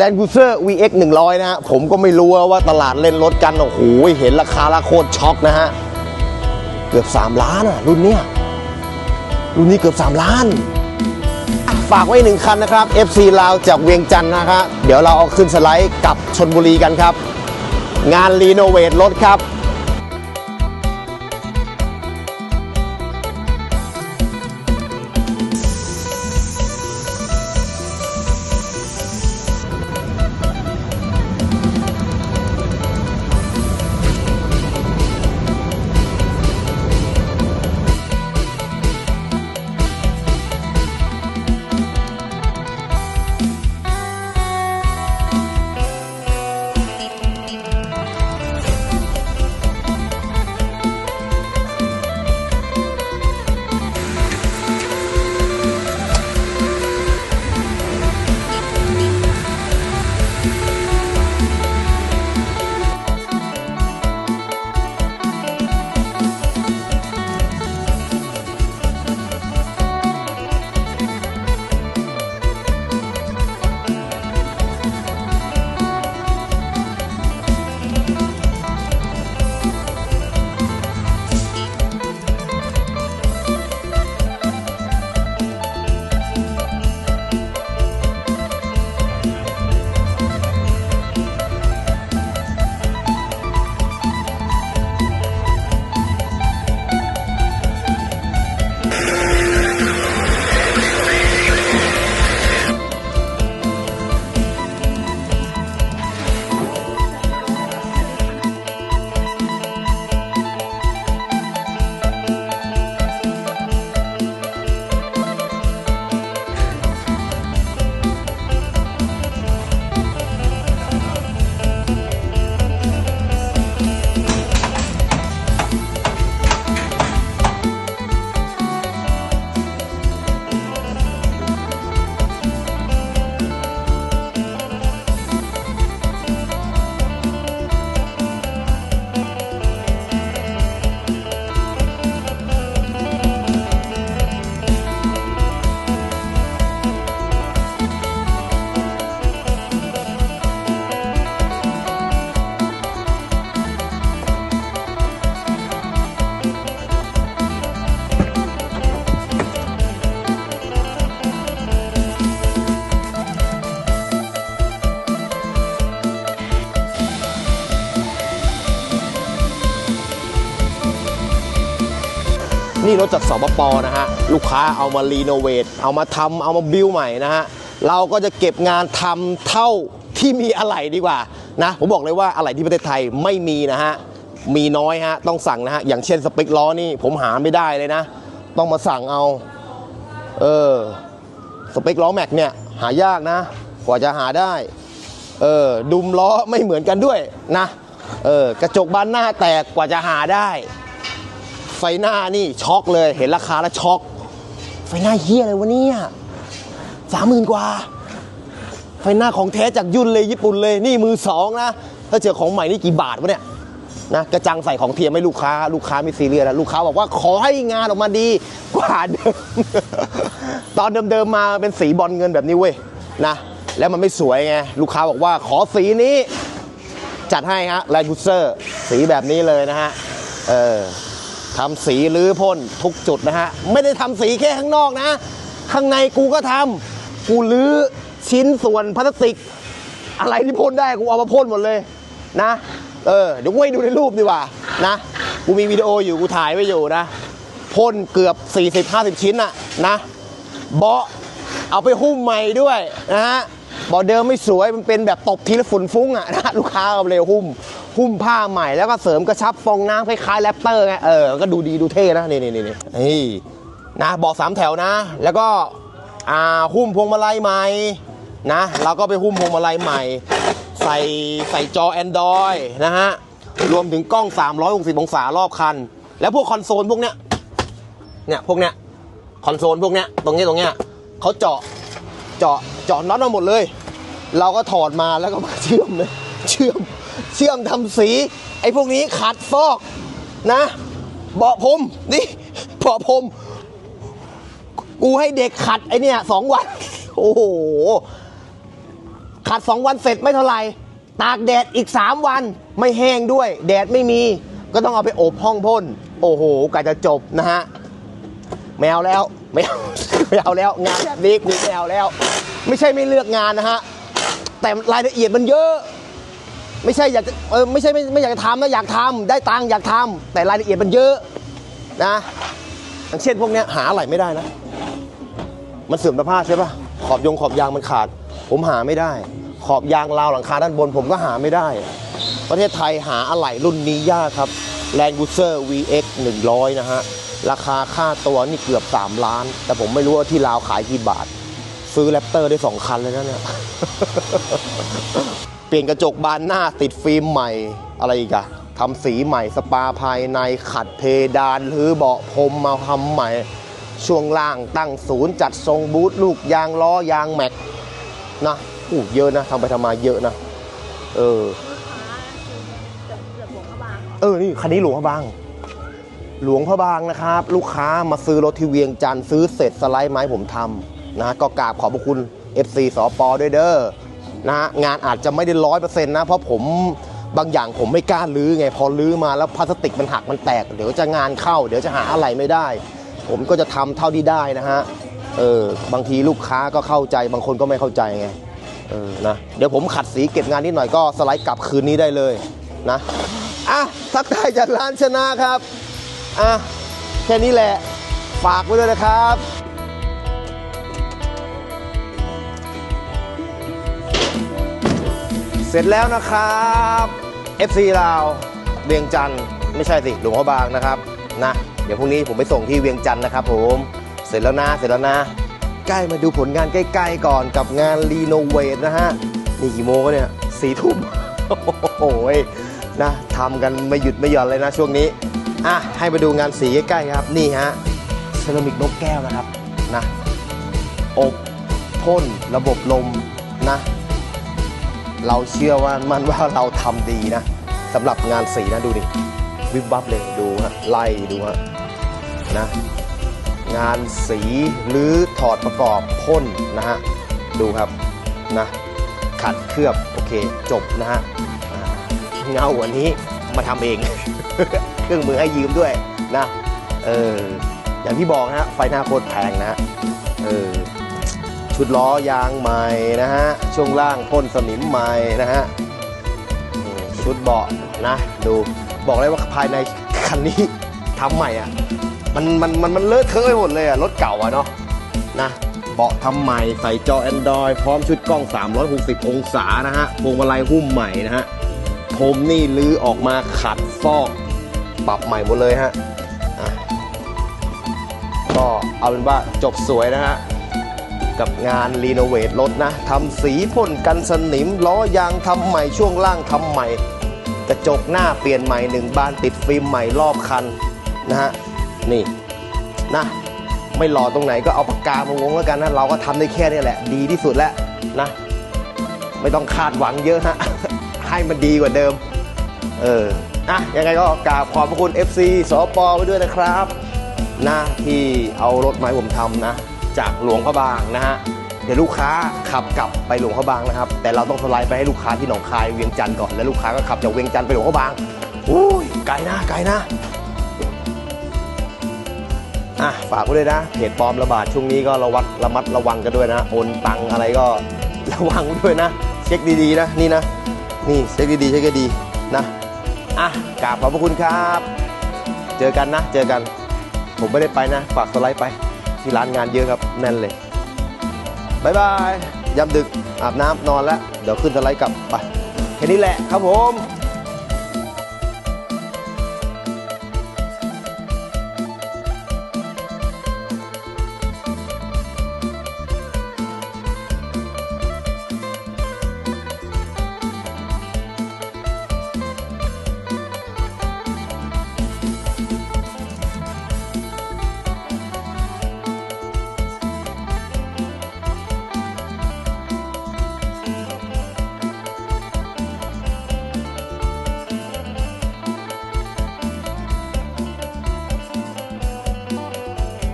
Land Cruiser VX 100 นะฮะ ผมก็ไม่รู้ว่าตลาดเล่นรถกัน โอ้โห เห็นราคาละโคตรช็อกนะฮะ เกือบ 3 ล้านอะ รุ่นเนี้ย รุ่นนี้เกือบ 3 ล้าน ฝากไว้หนึ่งคันนะครับ FC ลาวจากเวียงจันทร์นะครับ เดี๋ยวเราเอาขึ้นสไลด์กับชนบุรีกันครับ งานรีโนเวทรถครับ นี่รถจากสปปนะฮะ ลูกค้าเอามารีโนเวทเอามาทำเอามาบิวใหม่นะฮะ เราก็จะเก็บงานทำเท่าที่มีอะไหล่ดีกว่านะ ผมบอกเลยว่าอะไหล่ที่ประเทศไทยไม่มีนะฮะ มีน้อยฮะ ต้องสั่งนะฮะ อย่างเช่นสเปคล้อนี่ผมหาไม่ได้เลยนะ ต้องมาสั่งเอา เออสเปคล้อแม็กเนี่ยหายากนะ กว่าจะหาได้ เออ ดุมล้อไม่เหมือนกันด้วยนะ เออ กระจกบานหน้าแตกกว่าจะหาได้ ฟหน้านี่ช็อกเลยเห็นราคาแล้วช็อก ไฟหน้าเฮียอะไรวะเนี่ยสามหมื่นกว่า ไฟหน้าของแท้จากยุ่นเลยญี่ปุ่นเลยนี่มือสองนะ ถ้าเจอของใหม่นี่กี่บาทวะเนี่ยนะกระจังใส่ของเทียมให้ลูกค้า ลูกค้าไม่ซีเรียสนะลูกค้าบอกว่าขอให้งานออกมาดีกว่าเดิม ตอนเดิมๆมาเป็นสีบอลเงินแบบนี้เว้ยนะแล้วมันไม่สวยไงลูกค้าบอกว่าขอสีนี้ จัดให้ฮะแลนด์คูเซอร์ สีแบบนี้เลยนะฮะเออ ทำสีรื้อพ่นทุกจุดนะฮะ ไม่ได้ทำสีแค่ข้างนอกนะ ข้างในกูก็ทำกูรื้อชิ้นส่วนพลาสติก อะไรที่พ่นได้กูเอามาพ่นหมดเลยนะ เออเดี๋ยวกูให้ดูในรูปดีกว่านะกูมีวิดีโออยู่กูถ่ายไว้อยู่นะพ่นเกือบ 40-50 ชิ้นอะนะเบาะเอาไปหุ้มใหม่ด้วยนะฮะเบาะเดิมไม่สวยมันเป็นแบบตบทีละฝุ่นฟุ้งอะนะลูกค้าก็เลยหุ้ม หุ้มผ้าใหม่แล้วก็เสริมกระชับฟองน้ำคล้ายๆแรปเตอร์ไงเออก็ดูดีดูเท่นะนี่นี่นี่นี่นี่นะเบาะสามแถวนะ แล้วก็อ่าหุ้มพวงมาลัยใหม่นะเราก็ไปหุ้มพวงมาลัยใหม่ ใส่ใส่จอ Android นะฮะรวมถึงกล้อง 360 องศารอบคัน แล้วพวกคอนโซลพวกเนี้ยเนี่ยพวกเนี้ยคอนโซลพวกเนี้ยตรงเนี้ยตรงเนี้ยเขาเจาะเจาะเจาะน็อตมาหมดเลย เราก็ถอดมาแล้วก็มาเชื่อมเลยเชื่อม เชื่อมทำสี ไอ้พวกนี้ขัดฟอกนะ เบาะผมนี่เบาะผมกูให้เด็กขัดไอเนี่ยสองวัน โอ้โห ขัด2วันเสร็จไม่เท่าไหร่ ตากแดดอีก3วัน ไม่แห้งด้วย แดดไม่มี ก็ต้องเอาไปอบห้องพ่น โอ้โหกว่าจะจบนะฮะไม่เอาแล้วไม่เอาไม่เอาแล้ว งานแบบนี้กูไม่เอาแล้ว ไม่ใช่ไม่เลือกงานนะฮะ แต่รายละเอียดมันเยอะ ไม่ใช่อยากจะเออไม่ใช่ไม่ไม่อยากจะทำนะอยากทำได้ตังค์อยากทำแต่รายละเอียดมันเยอะนะอย่างเช่นพวกเนี้ยหาอะไรไม่ได้นะ มันเสื่อมสภาพใช่ปะขอบยงขอบยางมันขาด ผมหาไม่ได้ ขอบยางราวหลังคาด้านบนผมก็หาไม่ได้ ประเทศไทยหาอะไหล่รุ่นนี้ยากครับ Land Cruiser VX 100 นะฮะ ราคาค่าตัวนี่เกือบ 3 ล้าน แต่ผมไม่รู้ว่าที่ลาวขายกี่บาท ซื้อแรปเตอร์ได้ 2 คันเลยนะเนี่ย เปลี่ยนกระจกบานหน้าติดฟิล์มใหม่อะไรอีกอะทำสีใหม่สปาภายในขัดเพดานหรือเบาะพรมมาทำใหม่ ช่วงล่างตั้งศูนย์จัดทรงบูทลูกยางล้อยางแม็กนะอู้เยอะนะทำไปทำมาเยอะนะ เออ เออ นี่คันนี้หลวงพระบาง หลวงพระบางนะครับ ลูกค้ามาซื้อรถที่เวียงจันทร์ซื้อเสร็จสไลด์ไม้ผมทำนะ ก็กราบขอบพระคุณ FC สอปด้วยเด้อ นะงานอาจจะไม่ได้ร้อยเปอร์เซ็นต์นะ เพราะผมบางอย่างผมไม่กล้าลื้อไง พอลื้อมาแล้วพลาสติกมันหักมันแตก เดี๋ยวจะงานเข้า เดี๋ยวจะหาอะไรไม่ได้ ผมก็จะทำเท่าที่ได้นะฮะเออบางทีลูกค้าก็เข้าใจ บางคนก็ไม่เข้าใจไงเออนะเดี๋ยวผมขัดสีเก็บงานนิดหน่อยก็สไลด์กลับคืนนี้ได้เลยนะอะทักทายจากร้านชนะครับอะแค่นี้แหละฝากไว้ด้วยนะครับ สร็จแล้วนะครับ FC ลาวเวียงจันทร์ไม่ใช่สิหลวงพระบางนะครับนะ เดี๋ยวพรุ่งนี้ผมไปส่งที่เวียงจันทร์นะครับผม เสร็จแล้วนะเสร็จแล้วนะ ใกล้มาดูผลงานใกล้ๆก่อนกับงานรีโนเวทนะฮะนี่กี่โมงเนี่ยสี่ทุ่มโอ้โหยนะทำกันไม่หยุดไม่หย่อนเลยนะช่วงนี้อะให้มาดูงานสีใกล้ๆครับนี่ฮะเซรามิกนกแก้วนะครับนะอบพ่นระบบลมนะ เราเชื่อว่ามันว่าเราทำดีนะสำหรับงานสีนะดูดิวิบวับเลยดูฮะไล่ดูฮะนะงานสีหรือถอดประกอบพ่นนะฮะดูครับนะขัดเคลือบโอเคจบนะฮะเงาอันนี้มาทำเอง เครื่องมือให้ยืมด้วยนะเอออย่างที่บอกนะฮะไฟหน้าโคตรแพงนะฮะเออ ชุดล้อยางใหม่นะฮะ ช่วงล่างพ่นสนิมใหม่นะฮะ ชุดเบาะนะ ดูบอกเลยว่าภายในคันนี้ทำใหม่อะ มันมันมันมันเลอะเทอะไปหมดเลยอะ รถเก่าอะเนาะนะเบาะทำใหม่ใส่จอ Android พร้อมชุดกล้อง 360 องศานะฮะพวงมาลัยหุ้มใหม่นะฮะผมนี่ลื้อออกมาขัดฟอก ปรับใหม่หมดเลยฮะก็เอาเป็นว่าจบสวยนะฮะ กับงานรีโนเวทรถนะทำสีพ่นกันสนิมล้อยางทำใหม่ช่วงล่างทำใหม่ กระจกหน้าเปลี่ยนใหม่หนึ่งบานติดฟิล์มใหม่รอบคันนะฮะนี่นะไม่หล่อตรงไหนก็เอาปากกามาวงแล้วกันนะเราก็ทำได้แค่นี้แหละ ดีที่สุดแล้วนะ ไม่ต้องคาดหวังเยอะฮะให้มันดีกว่าเดิม เอออะยังไงก็กราบขอบพระคุณ FC สปไปด้วยนะครับนะที่เอารถมาให้ผมทำนะ จากหลวงพระบางนะฮะเดี๋ยวลูกค้าขับกลับไปหลวงพระบางนะครับ แต่เราต้องสไลด์ไปให้ลูกค้าที่หนองคายเวียงจันทร์ก่อนแล้วลูกค้าก็ขับจากเวียงจันทร์ไปหลวงพระบางอุ้ยไกลนะไกลนะอะฝากไว้ด้วยนะเพจปลอมระบาดช่วงนี้ก็ระวัดระมัดระวังกันด้วยนะ โอนตังอะไรก็ระวังด้วยนะ เช็คดีๆนะนี่นะ นี่เช็คดีๆเช็คดีๆนะอะกราบขอบพระคุณครับ เจอกันนะ เจอกัน ผมไม่ได้ไปนะ ฝากสไลด์ไป ที่ร้านงานเยอะครับแน่นเลยบายบายยามดึกอาบน้ำนอนแล้ว เดี๋ยวขึ้นสไลด์กลับไปแค่นี้แหละครับผม